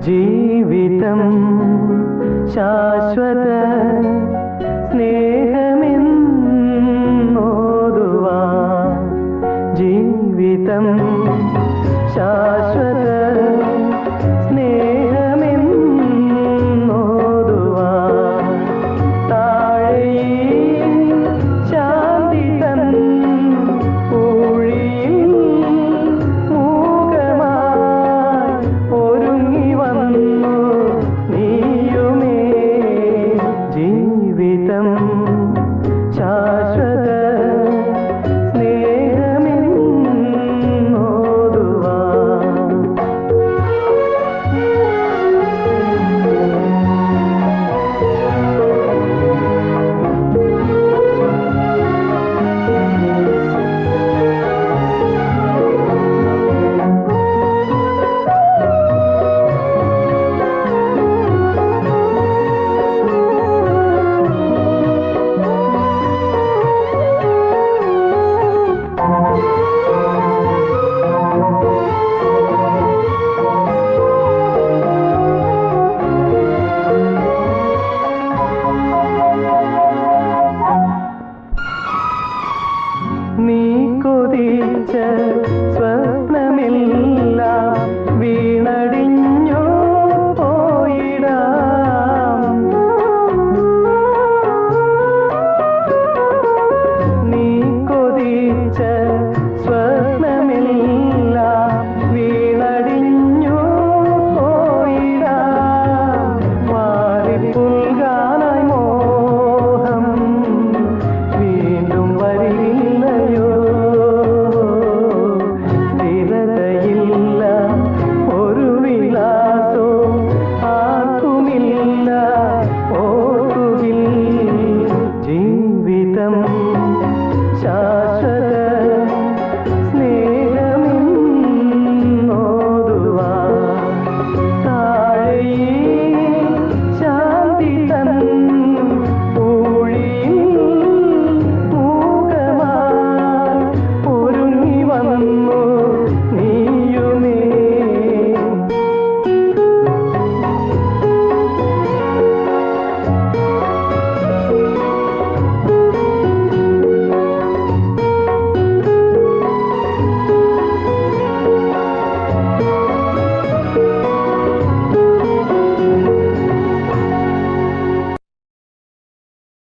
ജീവിതം ശാശ്വത സ്നേഹമെന്നോതുവാ. ജീവിതം ശാശ്വത பீச்ச